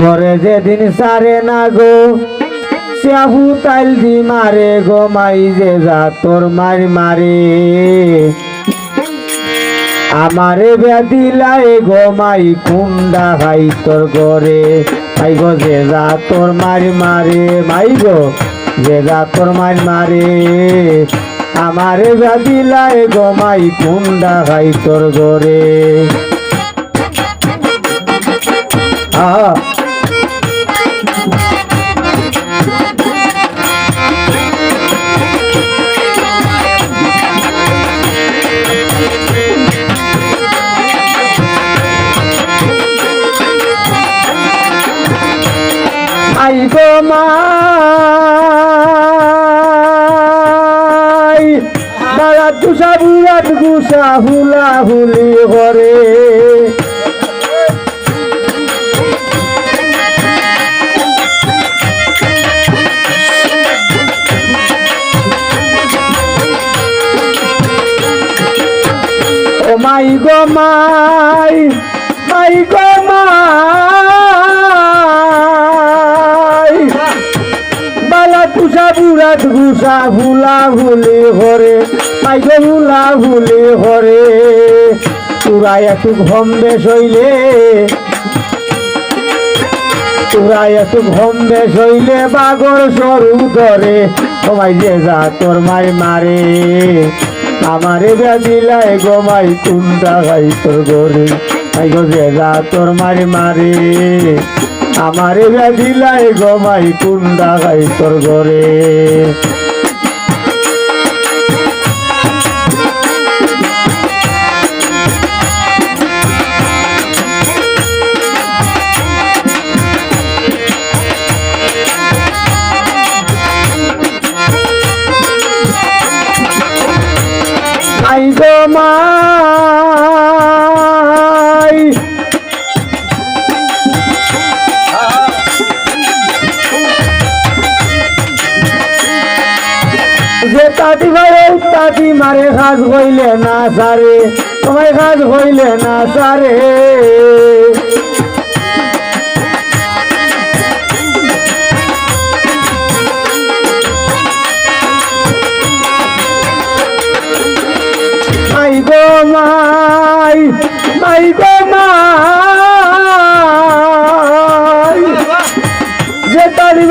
ঘরে যেদিন সারে না গো শ্যাহু তাইল দি মারে গো, মাই যে যা তোর মারি মারে। আমারে ব্যাধিলাই গো, মাই কুন্ডা খাই তোর ঘরে। মাই গো, যে যা তোর মারি মারে, মাই গো, যে যা তোর মারি মারে। আমারে ব্যাধিলাই গো মাই কুন্ডা খাই তোর ঘরে আই গো তুষা গুসা হুলা হুলি করে মাই গো মাই মাই গো মাই। তুষা বুড়াত হুলা হুলি হরে মাই গো হুলা হুলি হরে। তোরা একটু ঘম বেশ হইলে, তোরা একটু ঘম বেশ হইলে বাগর সরু ধরে সবাই যে যা তোর মাই মারে। আমারে ব্যাধিলাই গো মাই, কুন্ডা গাই তোর গরে মাই গো যে যা তোর মারি মারে। আমারে ব্যাধিলাই গো মাই কুন্ডা গাই তোর গরে আই গো মাই মারে কাজ হইলে না সারে তোমায় কাজ হইলে না সারে। গো মাই মাই যে তারি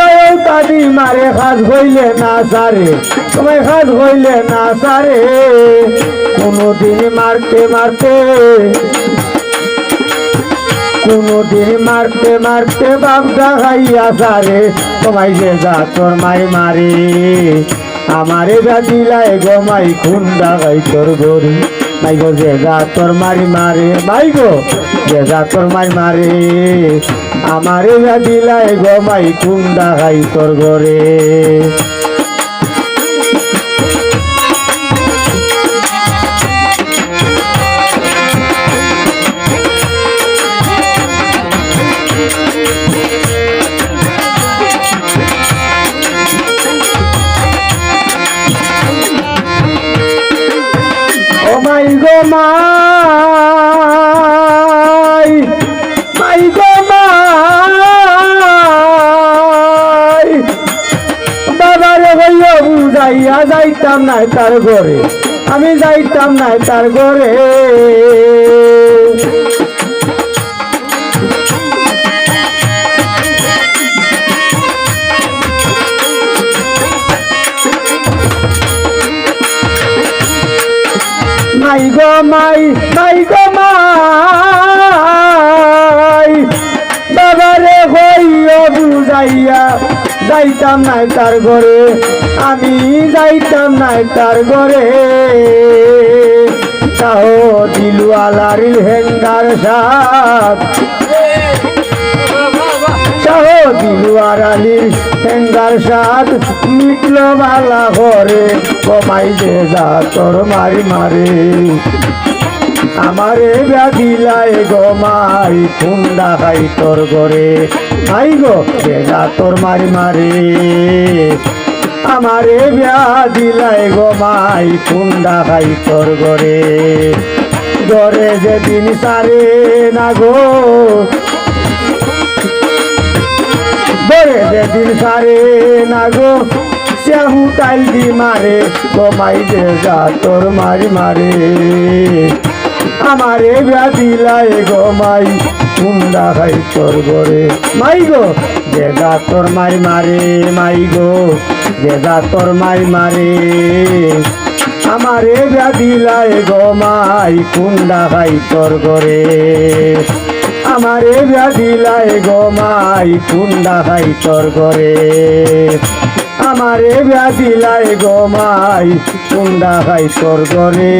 তারি মারে কাজ হইলে না সারে। তোমায় কাজ হইলে না সারে। কোনদিন মারতে মারতে, কোনদিন মারতে মারতে বাপদা খাইয়া সারে। তোমায় যে যা তোর মাই মারে, আমারে ব্যাধিলাই গো মাই খুন্দা গাই তোর গরি মাই গো, যে যা তোর মারি মারে, মাই গো, যে যা তোর মাই মারে আমারে ব্যাধিলাই গমাই কুন্দা হাই তোর গরে যাইতাম নাই তার ঘরে। আমি যাইতাম নাই তার ঘরে। মাই গো মাই যাইতাম নাই তার ঘরে, আমি যাইতাম নাই তার ঘরে। তাও দিলুয়ার আলীর হেঙ্গার সাথ মিটল বালা ঘরে, কমাই দে যা তোর মারি মারে। আমারে ব্যাধিলাই গো মাই কুন্ডা খাই তোর ঘরে আই গো যা তোর মারি মারে। আমারে বিয়া দিলাই গো মাই কুন্ডা খাই তোর গরে গরে যেদিন সারে না গো। গরে যেদিন সারে না গো শ্যাহু টাইল দি মারে, গো মাই যা তোর মারি মারে। আমারে বিয়া দিলাই গো মাই কুন্ডা খাই তোর গরে মাই গো, যা তোর মাই মারে, মাই গো, যা তোর মাই মারে। আমারে বিয়া দিলাই গো মাই কুন্ডা খাই তোর গরে আমারে বিয়া দিলাই গো মাই কুন্ডা খাই তোর গরে আমারে বিয়া দিলাই গো মাই কুন্ডা খাই তোর গরে